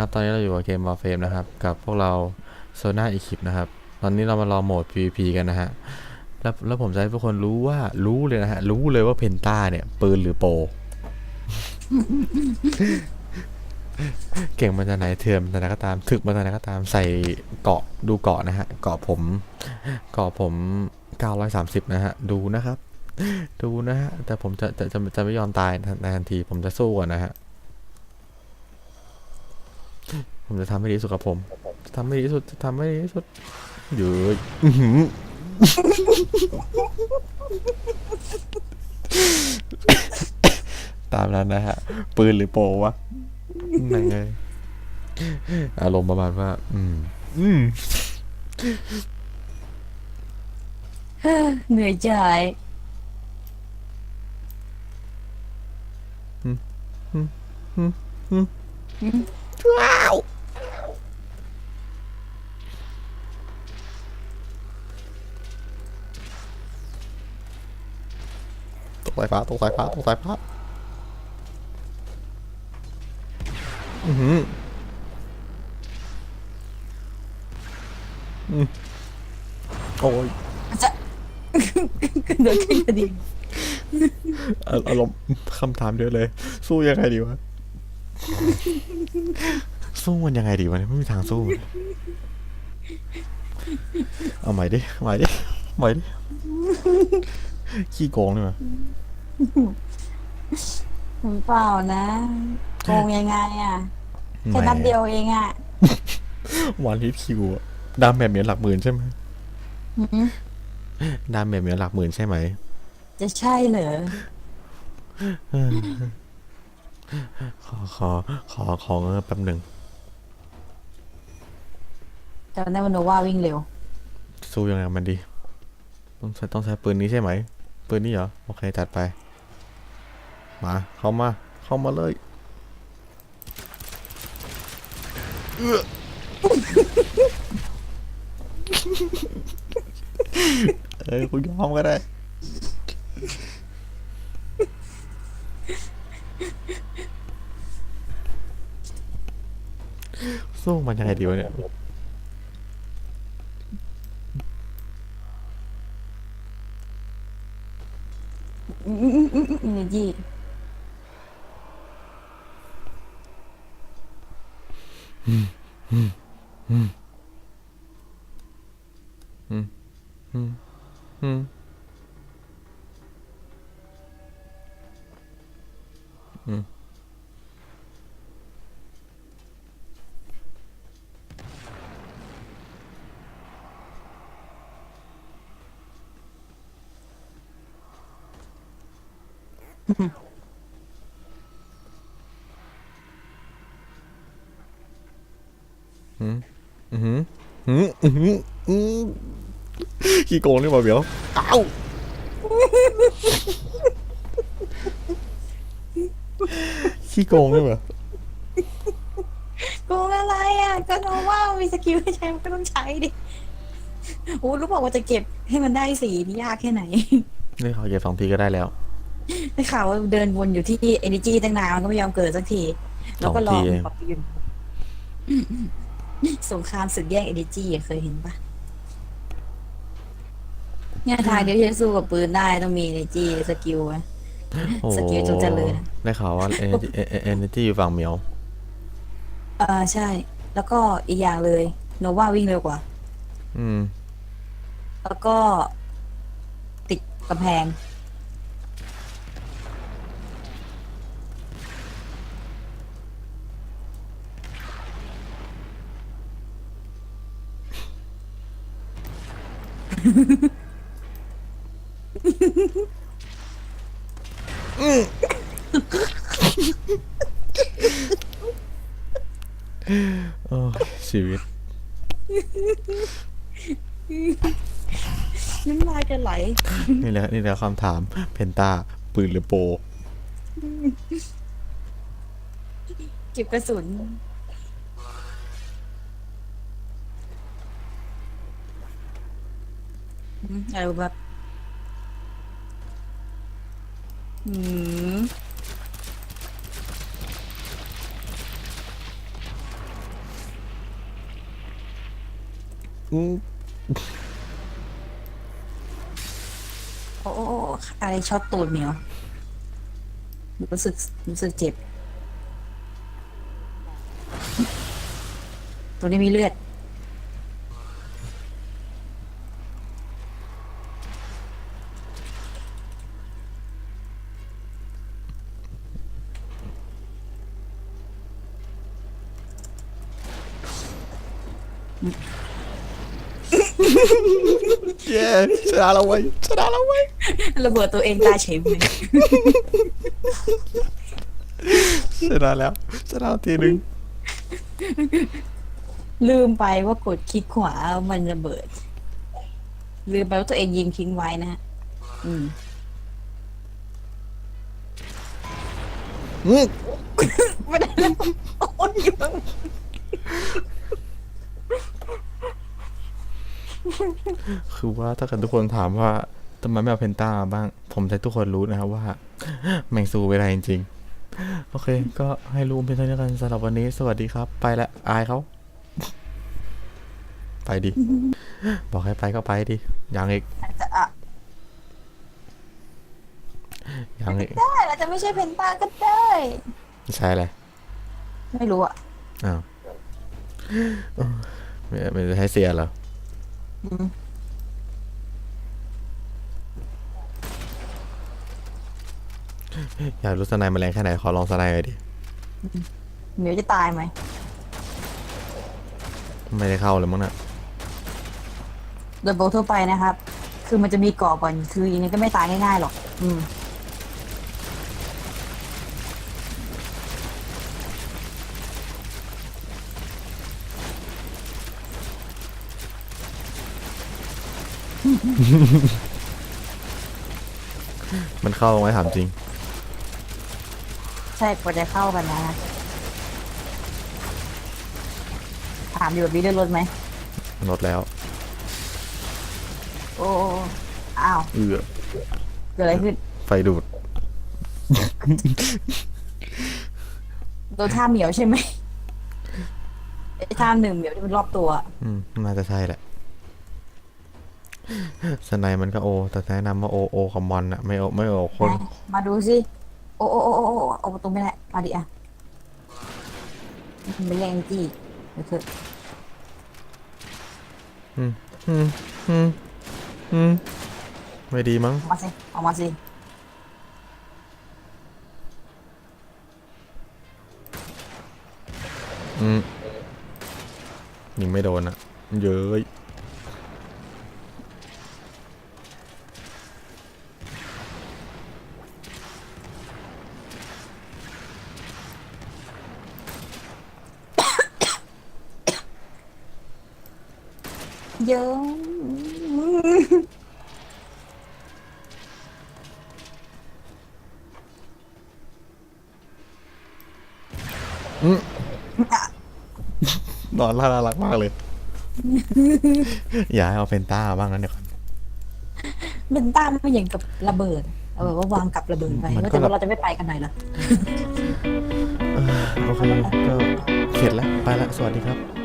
ครับ ตอนนี้เราอยู่กับเกม Warframe นะครับ กับพวกเราโซน่าอีคิปนะครับ ตอนนี้เรามารอโหมด PVP กันนะฮะ แล้วแล้วผมจะให้ทุกคนรู้ว่ารู้เลยนะฮะ รู้เลยว่าเพนต้าเนี่ย ปืนหรือโป เก่งมาจากไหนเถื่อนมาจากไหนก็ตาม ถึกมาจากไหนก็ตามใส่เกาะดูเกาะนะฮะ เกาะผมเกาะผม 930 นะฮะ ดูนะครับ ดูนะฮะ แต่ผมจะจะจะจะไม่ยอมตายในทันที ผมจะสู้ก่อนนะฮะ ผมจะทำให้ดีที่สุดกับผม จะทำให้ดีที่สุด จะทำให้ดีที่สุดเยอะอื้อหือตามนั้นนะฮะ ปืนหรือโปรวะนั่นไงอารมณ์ประมาณว่า อืม อืมเหนื่อยใจว้าว สายฟ้าตกสายฟ้าตกสายฟ้าอือหืออืมโอ้ยจะเดินขึ้นคดีอะอารมณ์คำถามเดียวเลย สู้ยังไงดีวะ สู้มันยังไงดีวะเนี่ยไม่มีทางสู้เลยเอาใหม่ดิใหม่ดิใหม่ดิขี้โกงเลยมั้ย ผมเปล่านะโกงยังไงอะแค่นัดเดียวเองอะวันฮิตคิวอะดามแบบเหมียนหลักหมื่นใช่ไหมหืมดามแบบเหมียนหลักหมื่นใช่ไหมจะใช่เหรอขอขอขอขอเงินแป๊บหนึ่งจำได้ว่าโนว่าวิ่งเร็ว สู้ยังไงกับมันดี ต้องใช้ต้องใช้ปืนนี้ใช่ไหมปืนนี้เหรอ โอเคจัดไป มาเข้ามาเข้ามาเลยเอื้อเอ้ยคุณยอมก็ได้ สู้มันยังไงดีวะเนี่ย Mm-hmm. ขี้โกงนี่หว่าเบียวอ้าวขี้โกงนี่หว่าโกงอะไรอะ ก็โนว่ามีสกิลให้ใช้มันก็ต้องใช้ดิโอ้รู้บอกว่าจะเก็บให้มันได้สีนี่ยากแค่ไหนนี่เขอเก็บสองทีก็ได้แล้วได้ข่าวว่าเดินวนอยู่ที่ Energy ตั้งนานมันก็ไม่ยอมเกิดสักที แล้วก็ลองสองทีเองปรับยืน สงครามศึกแย่ง Energy อะเคยเห็นปะเนี่ยทางเดียวที่จะสู้กับปืนได้ต้องมี Energy สกิลอะโอ้สกิลจงเจริญได้ข่าวว่า energy energy อยู่ฝั่งเหมียว เออใช่ แล้วก็อีกอย่างเลย โนวาวิ่งเร็วกว่า อืม แล้วก็ติดกำแพง โอ้ยชีวิต น้ำลายจะไหล นี่แหละนี่แหละคำถาม เพนตาปืนหรือโปรเก็บกระสุน อะไรแบบอืมอืมโอ้อะไรช็อตตูดเหมียวรู้สึกรู้สึกเจ็บ ตัวนี้มีเลือด เย้ชนะแล้วเว้ยชนะแล้วเว้ยระเบิดตัวเองตายเฉยเลยชนะแล้วชนะทีหนึ่งลืมไปว่ากดคลิกขวามันระเบิด ลืมไปว่าตัวเองยิงทิ้งไว้นะฮะอืมอืมไม่ได้แล้วโอ้ยอยู่ข้าง คือว่าถ้าเกิดทุกคนถามว่าทำไมไม่เอาเพนต้ามาบ้าง ผมจะให้ทุกคนรู้นะครับว่า แมงซูไม่ได้จริงๆ โอเค ก็ให้รู้เพียงเท่านี้กันสำหรับวันนี้ สวัสดีครับ ไปละ อายเขา ไปดิ บอกให้ไปก็ไปดิยังอีกอาจจะอะยังอีก ได้เราจะไม่ใช่เพนต้าก็ได้ ใช่เลยไม่รู้อะ อ้าวเออไม่ไม่ได้ให้เสียเหรอ อืมอยากรู้สไนด์มันแรงแค่ไหน ขอลองสไนด์หน่อยดิ เหมียวจะตายไหมไม่ได้เข้าเลยมั้งน่ะ โดยโบทั่วไปนะครับ คือมันจะมีเกาะก่อน คือยังไงก็ไม่ตายง่ายๆหรอก อืม มันเข้าไหมถามจริง ใช่กว่าจะเข้ากันนะ ถามอยู่แบบนี้ได้รถไหมลดแล้วโอ้โอ้โอ้อ้าวเอือเกิดอะไรขึ้นไฟดูด โดนท่าเหมียวใช่ไหมไอ้ท่าหนึ่งเหมียวที่มันรอบตัว อืม น่าจะใช่แหละ สไนด์มันก็โอ แต่แนะนำว่าโอโอคอมมอนอะไม่โอไม่โอคนไหนมาดูสิ โอ้โอ้โอ้โอ้โอ้เอาประตูไม่ได้มาดิอะไม่แรงจี้เดี๋ยวเถอะอืมอืมอืมอืมไม่ดีมั้งเอามาสิเอามาสิอืมยิงไม่โดนอะเย้ย เยอะนอนน่ารักมากเลย อย่าให้เอาเพนต้าบ้างนะเดี๋ยวก่อน เป็นต้ามไม่อย่างกับระเบิดเอาแบบว่าวางกับระเบิดไปมันว่าก็แต่ระว่าเราจะไม่ไปกันหน่อยเหรอโอเคก็เข็ดแล้ว ไปละ สวัสดีครับ